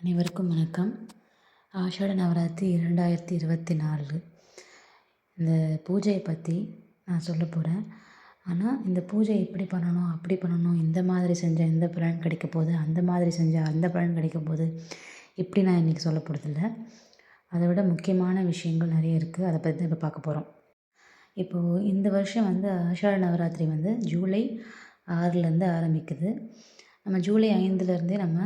அனைவருக்கும் வணக்கம். ஆஷாட நவராத்திரி இரண்டாயிரத்தி இருபத்தி நாலு. இந்த பூஜையை பற்றி நான் சொல்ல போகிறேன் ஆனால் இந்த பூஜை இப்படி பண்ணணும் அப்படி பண்ணணும் இந்த மாதிரி செஞ்சால் இந்த பலன் கிடைக்க போகுது அந்த மாதிரி செஞ்சால் அந்த பலன் கிடைக்க போகுது இப்படி நான் இன்றைக்கி சொல்ல போகிறதில்ல அதை விட முக்கியமான விஷயங்கள் நிறைய இருக்குது அதை பற்றி தான் இப்போ பார்க்க போகிறோம் இப்போது இந்த வருஷம் வந்து ஆஷாட நவராத்திரி வந்து ஜூலை ஆறுலேருந்து ஆரம்பிக்குது. நம்ம ஜூலை ஐந்துலேருந்தே நம்ம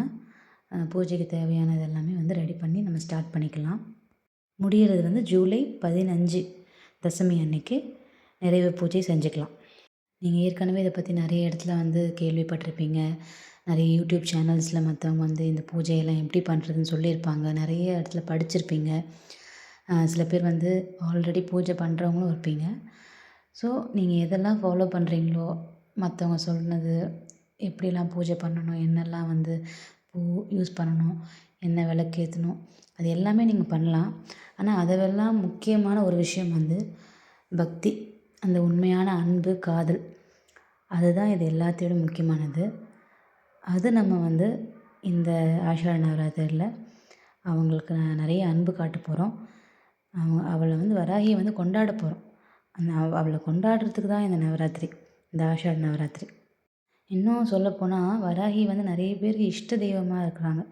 பூஜைக்கு தேவையானது எல்லாமே வந்து ரெடி பண்ணி நம்ம ஸ்டார்ட் பண்ணிக்கலாம். முடிகிறது வந்து ஜூலை பதினஞ்சு தசமி அன்னைக்கு நிறைவு பூஜை செஞ்சுக்கலாம். நீங்கள் ஏற்கனவே இதை பற்றி நிறைய இடத்துல வந்து கேள்விப்பட்டிருப்பீங்க. நிறைய யூடியூப் சேனல்ஸில் மற்றவங்க வந்து இந்த பூஜையெல்லாம் எப்படி பண்ணுறதுன்னு சொல்லியிருப்பாங்க. நிறைய இடத்துல படிச்சிருப்பீங்க. சில பேர் வந்து ஆல்ரெடி பூஜை பண்ணுறவங்களும் இருப்பீங்க. ஸோ நீங்கள் எதெல்லாம் ஃபாலோ பண்ணுறீங்களோ மற்றவங்க சொன்னது எப்படிலாம் பூஜை பண்ணணும் என்னெல்லாம் வந்து பூ யூஸ் பண்ணணும் என்ன விளக்கேற்றணும் அது எல்லாமே நீங்கள் பண்ணலாம். ஆனால் அதுவெல்லாம் முக்கியமான ஒரு விஷயம் வந்து பக்தி அந்த உண்மையான அன்பு காதல். அதுதான் இது எல்லாத்தையோட முக்கியமானது. அது நம்ம வந்து இந்த ஆஷாட நவராத்திரியில் அவங்களுக்கு நிறைய அன்பு காட்ட போகிறோம் அவங்க அவளை வந்து வராகியை வந்து கொண்டாட போகிறோம் அந்த அவளை கொண்டாடுறதுக்கு தான் இந்த நவராத்திரி இந்த ஆஷாட நவராத்திரி. இன்னும் சொல்லப்போனால் வராகி வந்து நிறைய பேருக்கு இஷ்ட தெய்வமாக இருக்கிறாங்க.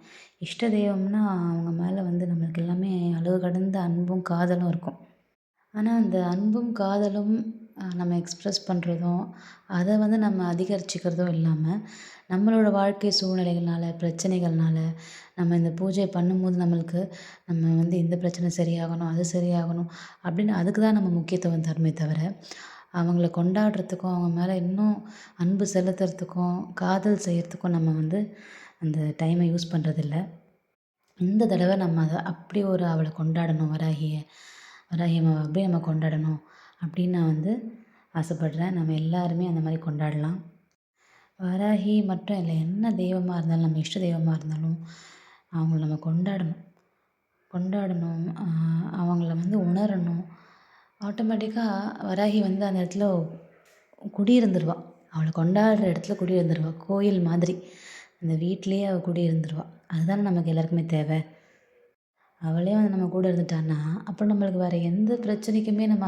இஷ்ட தெய்வம்னா அவங்க மேலே வந்து நம்மளுக்கு எல்லாமே அளவு கடந்த அன்பும் காதலும் இருக்கும். ஆனால் அந்த அன்பும் காதலும் நம்ம எக்ஸ்ப்ரெஸ் பண்ணுறதும் அதை வந்து நம்ம அதிகரிச்சுக்கிறதும் இல்லாமல் நம்மளோட வாழ்க்கை சூழ்நிலைகள்னால பிரச்சனைகள்னால நம்ம இந்த பூஜை பண்ணும்போது நம்மளுக்கு நம்ம வந்து இந்த பிரச்சனை சரியாகணும் அது சரியாகணும் அப்படின்னு அதுக்கு தான் நம்ம முக்கியத்துவம் தரமே தவிர அவங்கள கொண்டாடுறதுக்கும் அவங்க மேலே இன்னும் அன்பு செலுத்துறதுக்கும் காதல் செய்கிறதுக்கும் நம்ம வந்து அந்த டைமை யூஸ் பண்ணுறதில்ல இந்த தடவை நம்ம அதை அப்படி ஒரு அவளை கொண்டாடணும் வராகியை வராகி அம்மாவை அப்படியே நம்ம கொண்டாடணும் அப்படின்னு நான் வந்து ஆசைப்படுறேன். நம்ம எல்லாருமே அந்த மாதிரி கொண்டாடலாம். வராகி மட்டும் இல்லை என்ன தெய்வமாக இருந்தாலும் நம்ம இஷ்ட தெய்வமாக இருந்தாலும் அவங்கள நம்ம கொண்டாடணும். கொண்டாடணும் அவங்கள வந்து உணரணும். ஆட்டோமேட்டிக்காக வராகி வந்து அந்த இடத்துல குடியிருந்துருவா. அவளை கொண்டாடுற இடத்துல குடியிருந்துருவா. கோயில் மாதிரி. அந்த வீட்டிலேயே அவள் குடியிருந்துருவா. அதுதானே நமக்கு எல்லாருக்குமே தேவை. அவளே வந்து நம்ம கூட இருந்துட்டான்னா அப்புறம் நம்மளுக்கு வேறு எந்த பிரச்சனைக்குமே நம்ம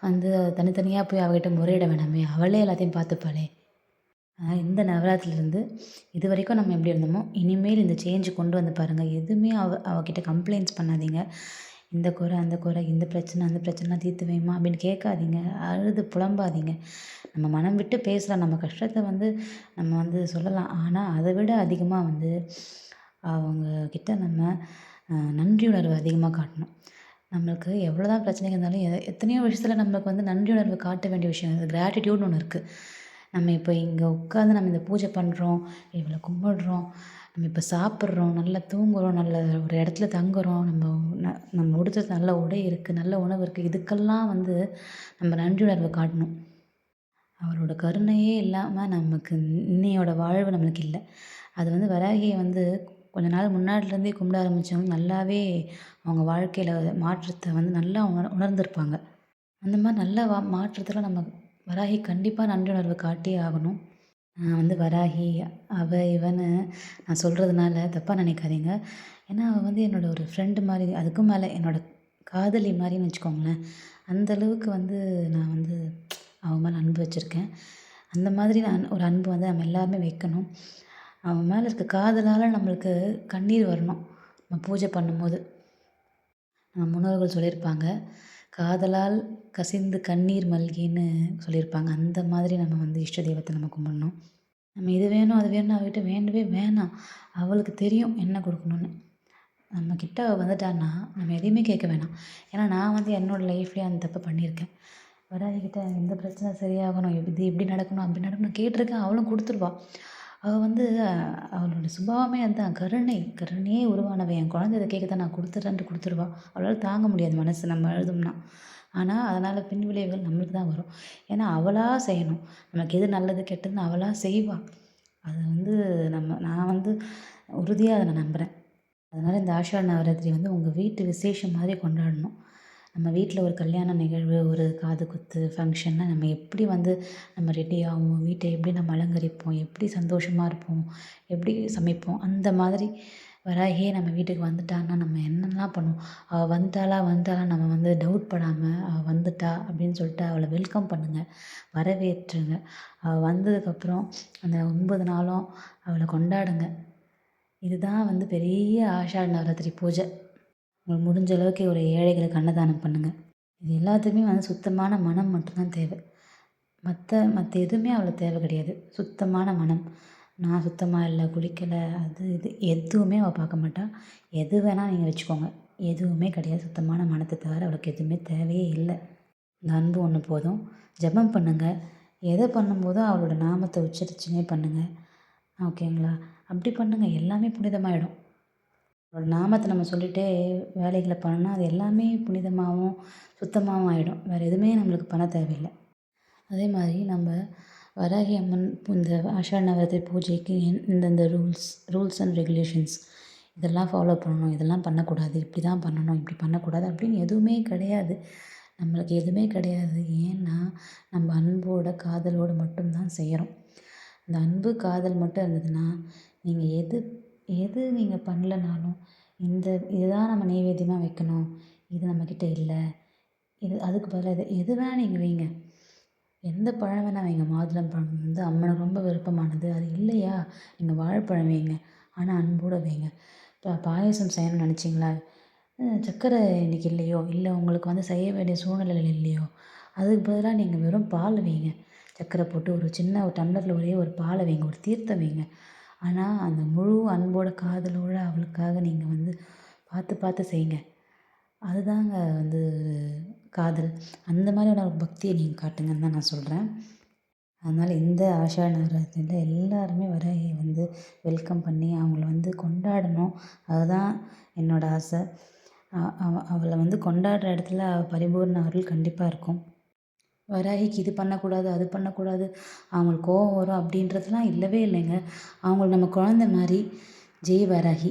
வந்து தனித்தனியாக போய் அவகிட்ட முறையிட வேணாமே. அவளே எல்லாத்தையும் பார்த்துப்பாளே. இந்த நவராத்திரிலேருந்து இது வரைக்கும் நம்ம எப்படி இருந்தோமோ இனிமேல் இந்த சேஞ்சு கொண்டு வந்து பாருங்கள் எதுவுமே அவ அவகிட்ட கம்ப்ளைண்ட்ஸ் பண்ணாதீங்க. இந்த குறை அந்த குறை இந்த பிரச்சனை அந்த பிரச்சனைலாம் தீர்த்து வைமா அப்படின்னு கேட்காதீங்க. அழுது புலம்பாதீங்க. நம்ம மனம் விட்டு பேசலாம் நம்ம கஷ்டத்தை வந்து நம்ம வந்து சொல்லலாம். ஆனால் அதை விட அதிகமாக வந்து அவங்கக்கிட்ட நம்ம நன்றி உணர்வு அதிகமாக காட்டணும். நம்மளுக்கு எவ்வளோ தான் பிரச்சனைகள் இருந்தாலும் எ எத்தனையோ விஷயத்தில் நம்மளுக்கு வந்து நன்றி உணர்வு காட்ட வேண்டிய விஷயம் அது கிராட்டிடியூட்னு ஒன்று இருக்குது நம்ம இப்போ இங்கே உட்காந்து நம்ம இந்த பூஜை பண்ணுறோம் இவ்வளோ கும்பிடுறோம் நம்ம இப்போ சாப்பிட்றோம் நல்லா தூங்குகிறோம் நல்ல ஒரு இடத்துல தங்குறோம் நம்ம ந நம்ம உடுத்துறது நல்ல உடை இருக்குது நல்ல உணவு இருக்குது இதுக்கெல்லாம் வந்து நம்ம நன்றி உணர்வை காட்டணும். அவரோட கருணையே இல்லாமல் நமக்கு இன்னையோட வாழ்வு நம்மளுக்கு இல்லை. அது வந்து வராகியை வந்து கொஞ்ச நாள் முன்னாடிலேருந்தே கும்பிட ஆரம்பித்தவங்க நல்லாவே அவங்க வாழ்க்கையில் மாற்றத்தை வந்து நல்லா உணர்ந்திருப்பாங்க. அந்த மாதிரி நல்ல வா மாற்றத்தில் நம்ம வராகி கண்டிப்பாக நன்றியுணர்வு காட்டியே ஆகணும். நான் வந்து வராகி அவ இவன்னு நான் சொல்கிறதுனால தப்பாக நினைக்காதீங்க. ஏன்னா அவள் வந்து என்னோட ஒரு ஃப்ரெண்டு மாதிரி அதுக்கும் மேலே என்னோட காதலி மாதிரின்னு வச்சுக்கோங்களேன். அந்த அளவுக்கு வந்து நான் வந்து அவன் மேலே அன்பு வச்சுருக்கேன். அந்த மாதிரி நான் ஒரு அன்பு வந்து நம்ம எல்லாருமே வைக்கணும். அவன் மேலே இருக்க காதலால் நம்மளுக்கு கண்ணீர் வரணும். நம்ம பூஜை பண்ணும்போது. நம்ம முன்னோர்கள் சொல்லியிருப்பாங்க. காதலால் கசிந்து கண்ணீர் மல்கின்னு சொல்லியிருப்பாங்க. அந்த மாதிரி நம்ம வந்து இஷ்ட தெய்வத்தை நம்ம கும்பிட்ணும். நம்ம இது வேணும் அது வேணும் அவகிட்ட வேண்டவே வேணாம். அவளுக்கு தெரியும் என்ன கொடுக்கணுன்னு நம்ம அவள் வந்துட்டான்னா நம்ம எதையுமே கேட்க வேணாம். ஏன்னா நான் வந்து என்னோடய லைஃப்லேயே அந்த தப்பு பண்ணியிருக்கேன். வராதிக்கிட்ட எந்த பிரச்சனை சரியாகணும். இது இப்படி நடக்கணும்? அப்படி நடக்கணும் கேட்டிருக்கேன். அவளும் கொடுத்துருவா அவள் வந்து அவளோட சுபாவமே அதுதான் கருணை கருணையே உருவானவள் என் குழந்தை இதை கேட்க தான் நான் கொடுத்துட்றேன்ட்டு கொடுத்துருவா. அவளால் தாங்க முடியாது மனசு நம்ம அழுதோம்னா ஆனால் அதனால் பின் விளைவுகள் நம்மளுக்கு தான் வரும். ஏன்னா அவளாக செய்யணும். நமக்கு எது நல்லது கெட்டதுன்னு அவளாக செய்வாள் அது வந்து நம்ம நான் வந்து உறுதியாக அதை நான் நம்புகிறேன் அதனால் இந்த ஆஷாட நவராத்திரி வந்து உங்கள் வீட்டு விசேஷம் மாதிரி கொண்டாடணும். நம்ம வீட்டில் ஒரு கல்யாண நிகழ்வு ஒரு காது குத்து ஃபங்க்ஷன்னா நம்ம எப்படி வந்து நம்ம ரெடி ஆகும் வீட்டை எப்படி நம்ம அலங்கரிப்போம் எப்படி சந்தோஷமாக இருப்போம் எப்படி சமைப்போம் அந்த மாதிரி வராகியே நம்ம வீட்டுக்கு வந்துட்டான்னா நம்ம என்னெல்லாம் பண்ணுவோம்? அவள் வந்துட்டாளா வந்துட்டாளா நம்ம வந்து டவுட் படாமல் அவள் வந்துட்டா அப்படின்னு சொல்லிட்டு அவளை வெல்கம் பண்ணுங்கள் வரவேற்றுங்க. அவள் வந்ததுக்கப்புறம் அந்த ஒன்பது நாளும் அவளை கொண்டாடுங்க. இதுதான் வந்து பெரிய ஆஷாட நவராத்திரி பூஜை. உங்களுக்கு முடிஞ்ச அளவுக்கு ஒரு ஏழைகளுக்கு அன்னதானம் பண்ணுங்கள் இது எல்லாத்துக்குமே வந்து சுத்தமான மனம் மட்டும்தான் தேவை. மற்ற மற்ற எதுவுமே அவ்வளோ தேவை கிடையாது. சுத்தமான மனம். நான் சுத்தமாக இல்லை குளிக்கலை அது இது எதுவுமே அவள் பார்க்க மாட்டாள் எது வேணால் நீங்கள் வச்சுக்கோங்க. எதுவுமே கிடையாது. சுத்தமான மனத்தை தவிர அவளுக்கு எதுவுமே தேவையே இல்லை. இந்த அன்பு ஒன்று போதும். ஜெபம் பண்ணுங்கள் எதை பண்ணும்போதும் அவளோட நாமத்தை உச்சரிச்சுனே பண்ணுங்கள் ஓகேங்களா? அப்படி பண்ணுங்கள் எல்லாமே புனிதமாயிடும். அவரோட நாமத்தை நம்ம சொல்லிகிட்டே வேலைகளை பண்ணோன்னா அது எல்லாமே புனிதமாகவும் சுத்தமாகவும் ஆகிடும் வேறு எதுவுமே நம்மளுக்கு பண்ண தேவையில்லை. அதே மாதிரி நம்ம வராகி அம்மன் இந்த ஆஷாட நவராத்திரி பூஜைக்கு இந்தந்த ரூல்ஸ் ரூல்ஸ் அண்ட் ரெகுலேஷன்ஸ் இதெல்லாம் ஃபாலோ பண்ணணும். இதெல்லாம் பண்ணக்கூடாது. இப்படி தான் பண்ணணும். இப்படி பண்ணக்கூடாது அப்படின்னு எதுவுமே கிடையாது. நம்மளுக்கு எதுவுமே கிடையாது. ஏன்னா நம்ம அன்போட காதலோடு மட்டும்தான் செய்கிறோம் இந்த அன்பு காதல் மட்டும் இருந்ததுன்னா நீங்கள் எது எது நீங்கள் பண்ணலனாலும் இந்த இதுதான் நம்ம நெய்வேத்தியமாக வைக்கணும் இது நம்மக்கிட்ட இல்லை இது அதுக்கு பதிலாக இது எது வேணால் நீங்கள் வைங்க. எந்த பழம் வேணால் வைங்க மாதுளம் பழம் வந்து அம்மனுக்கு ரொம்ப விருப்பமானது அது இல்லையா? நீங்கள் வாழைப்பழம் வைங்க ஆனால் அன்போடு வைங்க. இப்போ பாயசம் செய்யணும்னு நினச்சிங்களா? சர்க்கரை இன்றைக்கி இல்லையோ? இல்லை உங்களுக்கு வந்து செய்ய வேண்டிய சூழ்நிலைகள் இல்லையோ? அதுக்கு பதிலாக நீங்கள் வெறும் பால் வைங்க. சர்க்கரை போட்டு ஒரு சின்ன ஒரு டம்ளரில் ஒரே ஒரு பாலை வைங்க ஒரு தீர்த்தம் வைங்க. ஆனால் அந்த முழு அன்போட காதலோடு அவளுக்காக நீங்கள் வந்து பார்த்து பார்த்து செய்யுங்க. அதுதாங்க வந்து காதல். அந்த மாதிரியான ஒரு பக்தியை நீங்கள் காட்டுங்கன்னு தான் நான் சொல்கிறேன் அதனால் இந்த ஆஷா நவராத்திரியில் எல்லாருமே வர வந்து வெல்கம் பண்ணி அவங்கள வந்து கொண்டாடணும். அதுதான் என்னோடய ஆசை. அவளை வந்து கொண்டாடுற இடத்துல பரிபூர்ண அருள் கண்டிப்பாக இருக்கும். வராகிக்கு இது பண்ணக்கூடாது அது பண்ணக்கூடாது அவங்களுக்கு கோவம் வரும் அப்படின்றதுலாம் இல்லவே இல்லைங்க. அவங்கள நம்ம குழந்த மாதிரி ஜெய் வராகி.